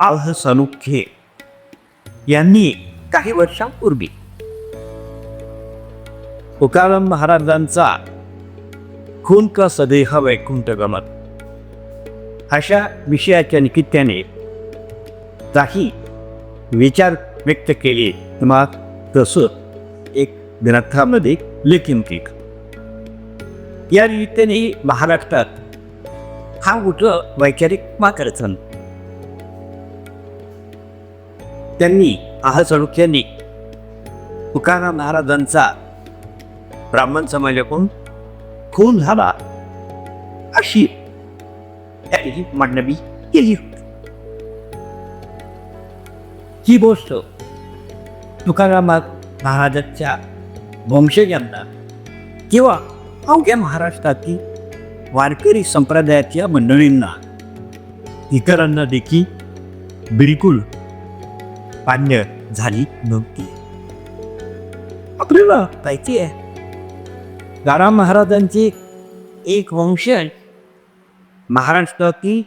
आह सनुखे यांनी काही वर्षांपूर्वी तुकाराम महाराजांचा खून का सदेह वैकुंठ गमत अशा विषयाच्या निकित्याने काही विचार व्यक्त केले. मग तसं एक ग्रंथामध्ये लेखन केलं. या निमित्ताने महाराष्ट्रात हा उठलं वैचारिक माकरचन त्यांनी आह यांनी तुकाराम महाराजांचा ब्राह्मण समाजाकडून खून झाला. अशी त्यांनी मांडणी केली होती. ही गोष्ट तुकाराम महाराजांच्या वंशजांना किंवा अवघ्या महाराष्ट्रातील वारकरी संप्रदायाच्या मंडळींना इतरांना देखील बिलकुल मान्य झाली नव्हती. आपल्याला माहिती आहे गाराम महाराजांचे एक वंशज. महाराष्ट्रातील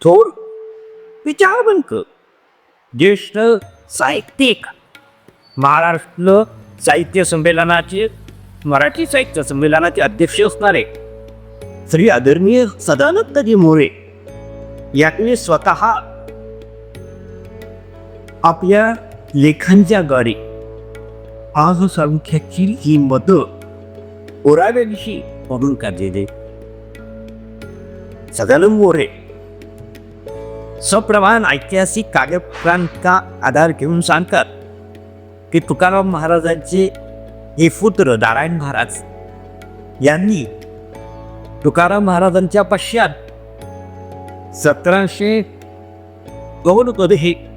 थोर विचारवंत ज्येष्ठ साहित्यिक. महाराष्ट्र साहित्य संमेलनाचे मराठी साहित्य संमेलनाचे अध्यक्ष असणारे श्री आदरणीय सदानंदजी मोरे यांनी स्वतः आपल्या लेखांच्या द्वारे आज संख्याची ही मत? ओराव्याविषयी म्हणून काढलेले सदानंद मोरे. सप्रमाण ऐतिहासिक कागदपत्रांचा आधार घेऊन सांगतात की तुकाराम महाराजांचे हे पुत्र नारायण महाराज यांनी तुकाराम महाराजांच्या पश्चात सतराशे दोनमध्ये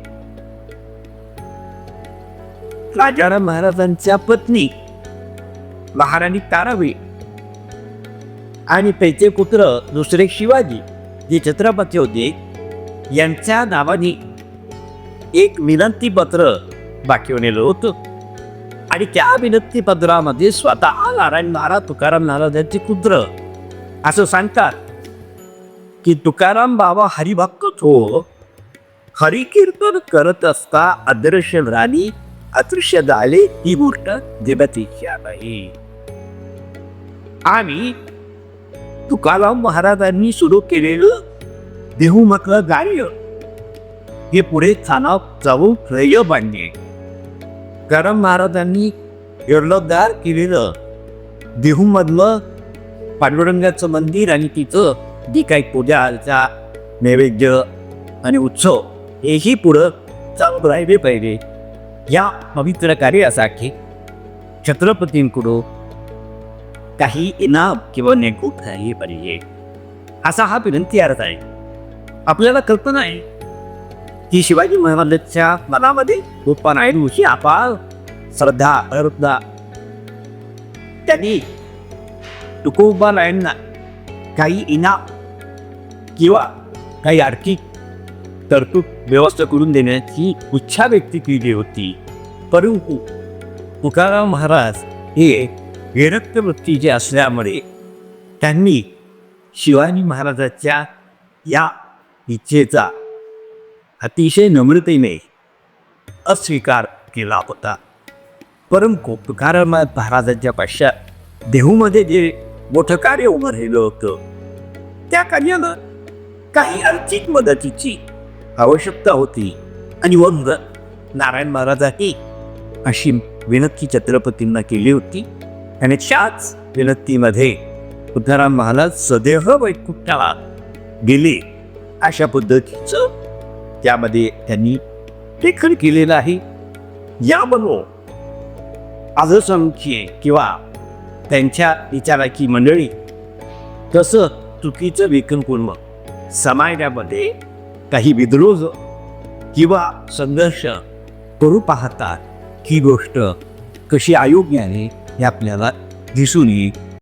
राजाराम महाराजांच्या पत्नी महाराणी तारावी आणि त्याचे पुत्र दुसरे शिवाजी जे छत्रपती होते यांच्या नावाने एक विनंती पत्र दाखवलेलं होतं. आणि त्या विनंती पत्रामध्ये स्वतः नारायण महाराज तुकाराम महाराजांचे पुत्र असं सांगतात की तुकाराम बाबा हरिभक्त हो हरिकीर्तन करत असता अदृश्य राणी अदृश्य झाले ही गोष्ट जगतीची आहे आणि तुकाराम महाराजांनी सुरू केलेलं देहूमधलं कार्य हे पुढे चालत जाऊन श्रेय बांधले कारण महाराजांनी एवढंदार केलेलं देहूमधलं पांडुरंगाचं मंदिर आणि तिचं जी काही पूजा अर्चा नैवेद्य आणि उत्सव हेही पुढं चालू राहिले पाहिजे. या पवित्र कार्यासाठी छत्रपतींकडून काही इनाम किंवा नेकूट झाली पाहिजे असा हा विनंती अर्थ आहे. आपल्याला कल्पना आहे की शिवाजी महाराजांच्या मनामध्ये गोपानायडूची अपार श्रद्धा अरुद्धा त्यांनी तुकोबारायांना काही इनाम किंवा काही आर्थिक तरतूद व्यवस्था करून देण्याची इच्छा व्यक्त केली होती. परंतु तुकाराम महाराज हे विरक्त वृत्तीचे असल्यामुळे त्यांनी शिवाजी महाराजांच्या या इच्छेचा अतिशय नम्रतेने अस्वीकार केला होता. परंतु तुकाराम महाराजांच्या पाश्चात देहूमध्ये जे मोठं कार्य उभं राहिलं होतं त्या कार्यानं काही आर्थिक मदतीची आवश्यकता होती. आणि वंग नारायण महाराजांनी अशी विनंती छत्रपतींना केली होती. आणि त्याच विनंतीमध्ये तुकाराम महाराज सदेह वैकुंठाला गेले. अशा पद्धतीचं त्यामध्ये त्यांनी लेखन केलेलं आहे. यामधून आजसंख्ये किंवा त्यांच्या विचाराची मंडळी तसं चुकीचं विकन करून समाजामध्ये काही विद्रोह किंवा संघर्ष करू पाहतात ही गोष्ट कशी अयोग्य आहे हे आपल्याला दिसून येईल.